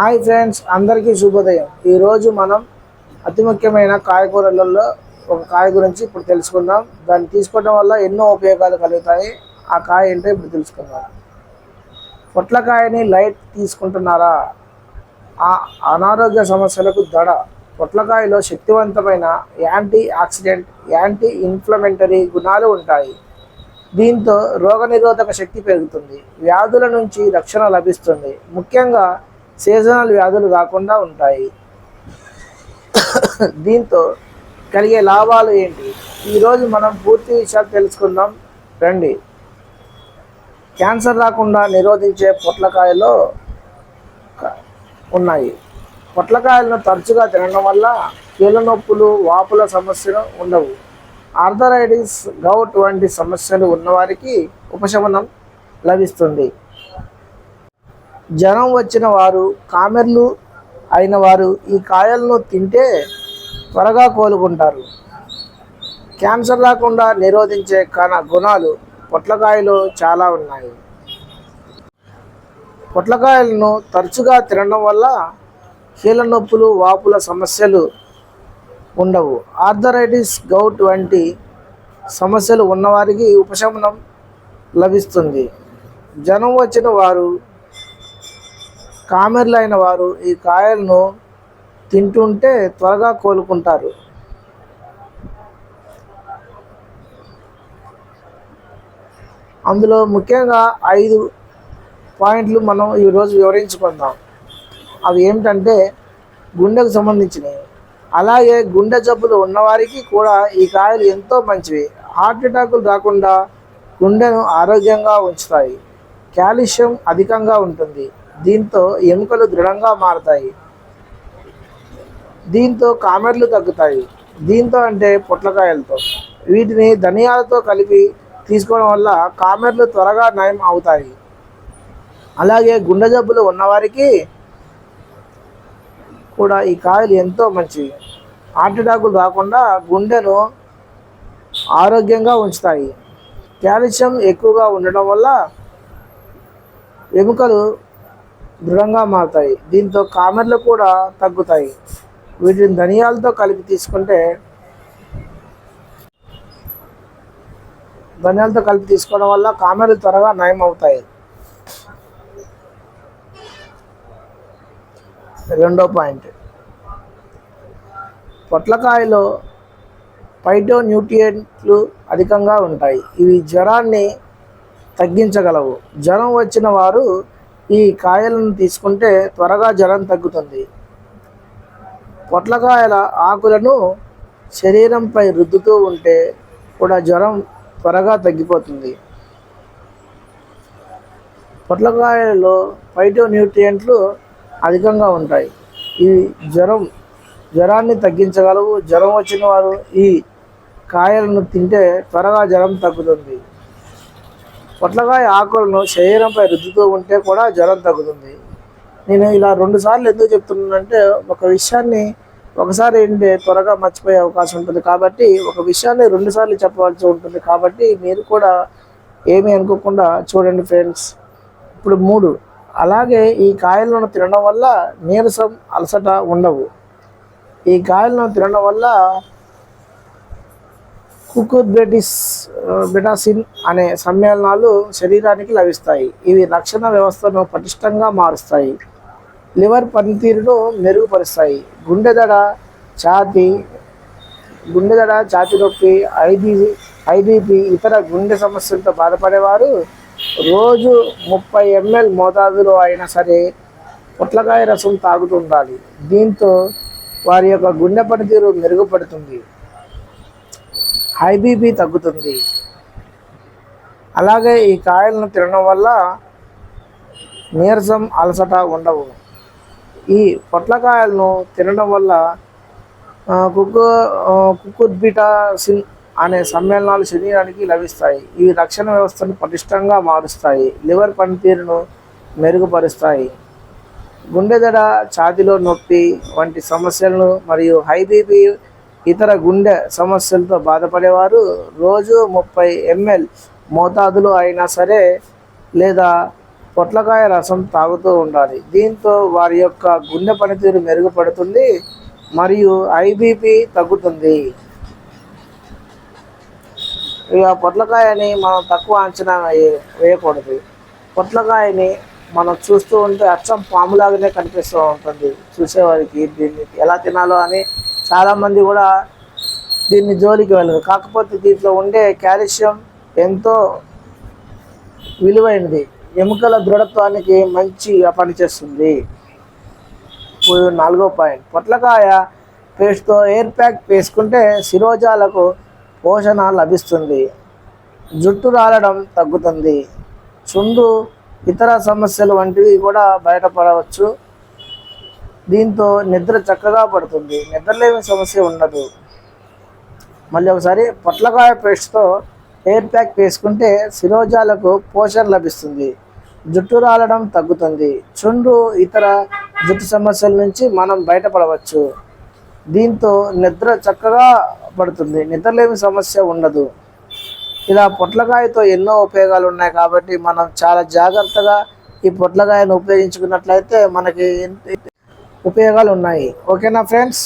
Hi friends అందరికీ శుభోదయం. ఈరోజు మనం అతి ముఖ్యమైన కాయగూరలలో ఒక కాయ గురించి ఇప్పుడు తెలుసుకుందాం. దాన్ని తీసుకోవడం వల్ల ఎన్నో ఉపయోగాలు కలుగుతాయి. ఆ కాయ ఏంటో ఇప్పుడు తెలుసుకుందాం. పొట్లకాయని లైట్ తీసుకుంటున్నారా? ఆ అనారోగ్య సమస్యలకు దడ. పొట్లకాయలో శక్తివంతమైన యాంటీ ఆక్సిడెంట్ యాంటీ ఇన్ఫ్లమెంటరీ గుణాలు ఉంటాయి. దీంతో రోగనిరోధక శక్తి పెరుగుతుంది. వ్యాధుల నుంచి రక్షణ లభిస్తుంది. ముఖ్యంగా సీజనల్ వ్యాధులు రాకుండా ఉంటాయి. దీంతో కలిగే లాభాలు ఏంటి? ఈరోజు మనం పూర్తి విషయాలు తెలుసుకుందాం. రండి. క్యాన్సర్ రాకుండా నిరోధించే పొట్లకాయలో ఉన్నాయి. పొట్లకాయలను తరచుగా తినడం వల్ల కీళ్ళ నొప్పులు వాపుల సమస్యలు ఉండవు. ఆర్థరైటిస్ గౌట్ వంటి సమస్యలు ఉన్నవారికి ఉపశమనం లభిస్తుంది. జ్వరం వచ్చిన వారు కామెర్లు అయిన వారు ఈ కాయలను తింటే త్వరగా కోలుకుంటారు. క్యాన్సర్ రాకుండా నిరోధించే కణ గుణాలు పొట్లకాయలో చాలా ఉన్నాయి. పొట్లకాయలను తరచుగా తినడం వల్ల కీళ్ళ నొప్పులు వాపుల సమస్యలు ఉండవు. ఆర్థరైటిస్ గౌట్ వంటి సమస్యలు ఉన్నవారికి ఉపశమనం లభిస్తుంది. జనం వచ్చిన వారు కామెర్లైన వారు ఈ కాయలను తింటుంటే త్వరగా కోలుకుంటారు. అందులో ముఖ్యంగా ఐదు పాయింట్లు మనం ఈరోజు వివరించుకుందాం. అవి ఏమిటంటే గుండెకు సంబంధించినవి. అలాగే గుండె జబ్బులు ఉన్నవారికి కూడా ఈ కాయలు ఎంతో మంచివి. హార్ట్ అటాకులు రాకుండా గుండెను ఆరోగ్యంగా ఉంచుతాయి. కాల్షియం అధికంగా ఉంటుంది. దీంతో ఎముకలు దృఢంగా మారుతాయి. దీంతో కామెర్లు తగ్గుతాయి. దీంతో అంటే పొట్లకాయలతో. వీటిని ధనియాలతో కలిపి తీసుకోవడం వల్ల కామెర్లు త్వరగా నయం అవుతాయి. అలాగే గుండె జబ్బులు ఉన్నవారికి కూడా ఈ కాయలు ఎంతో మంచివి. హార్ట్ అటాకులు రాకుండా గుండెను ఆరోగ్యంగా ఉంచుతాయి. కాల్షియం ఎక్కువగా ఉండడం వల్ల ఎముకలు దృఢంగా మారుతాయి. దీంతో కామెర్లు కూడా తగ్గుతాయి. వీటిని ధనియాలతో కలిపి తీసుకుంటే ధనియాలతో కలిపి తీసుకోవడం వల్ల కామెర్లు త్వరగా నయం అవుతాయి రెండో పాయింట్. పొట్లకాయలో పైటో న్యూట్రియంట్లు అధికంగా ఉంటాయి. ఇవి జ్వరాన్ని తగ్గించగలవు. జ్వరం వచ్చిన వారు ఈ కాయలను తీసుకుంటే త్వరగా జ్వరం తగ్గుతుంది. పొట్లకాయల ఆకులను శరీరంపై రుద్దుతూ ఉంటే కూడా జ్వరం త్వరగా తగ్గిపోతుంది. పొట్లకాయలలో ఫైటో న్యూట్రియంట్లు అధికంగా ఉంటాయి. ఇవి జ్వరం జ్వరాన్ని తగ్గించగలవు. జ్వరం వచ్చిన వారు ఈ కాయలను తింటే త్వరగా జ్వరం తగ్గుతుంది. పొట్లకాయ ఆకులను శరీరంపై రుద్దుతూ ఉంటే కూడా జ్వరం తగ్గుతుంది. నేను ఇలా రెండు సార్లు ఎందుకు చెప్తున్నానంటే ఒక విషయాన్ని ఒకసారి ఏంటంటే త్వరగా మర్చిపోయే అవకాశం ఉంటుంది. కాబట్టి ఒక విషయాన్ని రెండుసార్లు చెప్పవలసి ఉంటుంది. కాబట్టి మీరు కూడా ఏమీ అనుకోకుండా చూడండి ఫ్రెండ్స్. ఇప్పుడు మూడు. అలాగే ఈ కాయలను తినడం వల్ల నీరసం అలసట ఉండవు. ఈ కాయలను తినడం వల్ల కుకుర్బెటిస్ బెటాసిన్ అనే సమ్మేళనాలు శరీరానికి లభిస్తాయి. ఇవి రక్షణ వ్యవస్థను పటిష్టంగా మారుస్తాయి. లివర్ పనితీరును మెరుగుపరుస్తాయి. గుండెదడ ఛాతి గుండె ఛాతి నొప్పి ఐబీ ఐబీపీ ఇతర గుండె సమస్యలతో బాధపడేవారు రోజు ముప్పై ఎంఎల్ మోతాదులో అయినా సరే పొట్లకాయ రసం తాగుతుండాలి దీంతో వారి యొక్క గుండె పనితీరు మెరుగుపడుతుంది. హై బీపీ తగ్గుతుంది. అలాగే ఈ కాయలను తినడం వల్ల నీరసం అలసట ఉండవు. ఈ పొట్లకాయలను తినడం వల్ల కుక్కు కుక్కుద్బిటాసిన్ అనే సమ్మేళనాలు శరీరానికి లభిస్తాయి. ఇవి రక్షణ వ్యవస్థను పటిష్టంగా మారుస్తాయి. లివర్ పనితీరును మెరుగుపరుస్తాయి. గుండెదడ ఛాతిలో నొప్పి వంటి సమస్యలను మరియు హై బీపీ ఇతర గుండె సమస్యలతో బాధపడేవారు. రోజు ముప్పై ఎంఎల్ మోతాదులో అయినా సరే లేదా పొట్లకాయ రసం తాగుతూ ఉండాలి. దీంతో వారి యొక్క గుండె పనితీరు మెరుగుపడుతుంది మరియు ఐబీపీ తగ్గుతుంది. ఇక పొట్లకాయని మనం తక్కువ అంచనా వేయ- వేయకూడదు. పొట్లకాయని మనం చూస్తూ ఉంటే అచ్చం పాములాగానే కనిపిస్తూ ఉంటుంది. చూసేవారికి దీన్ని ఎలా తినాలో అని చాలామంది కూడా దీన్ని జోలికి వెళ్ళరు. కాకపోతే దీంట్లో ఉండే కాల్షియం ఎంతో విలువైనది. ఎముకల దృఢత్వానికి మంచిగా పనిచేస్తుంది. ఇప్పుడు నాలుగో పాయింట్. పొట్లకాయ పేస్ట్తో ఎయిర్ ప్యాక్ వేసుకుంటే శిరోజాలకు పోషణ లభిస్తుంది. జుట్టు రాలడం తగ్గుతుంది. చుండు ఇతర సమస్యలు వంటివి కూడా బయటపడవచ్చు. దీంతో నిద్ర చక్కగా పడుతుంది. నిద్రలేమి సమస్య ఉండదు. మళ్ళీ ఒకసారి పొట్లకాయ పేస్ట్తో హెయిర్ ప్యాక్ వేసుకుంటే శిరోజాలకు పోషణ లభిస్తుంది. జుట్టు రాలడం తగ్గుతుంది. చుండ్రు ఇతర జుట్టు సమస్యల నుంచి మనం బయటపడవచ్చు. దీంతో నిద్ర చక్కగా పడుతుంది. నిద్రలేమి సమస్య ఉండదు. ఇలా పొట్లకాయతో ఎన్నో ఉపయోగాలు ఉన్నాయి కాబట్టి మనం చాలా జాగ్రత్తగా ఈ పొట్లకాయను ఉపయోగించుకున్నట్లయితే మనకి ఉపయోగాలు ఉన్నాయి. ఓకేనా ఫ్రెండ్స్?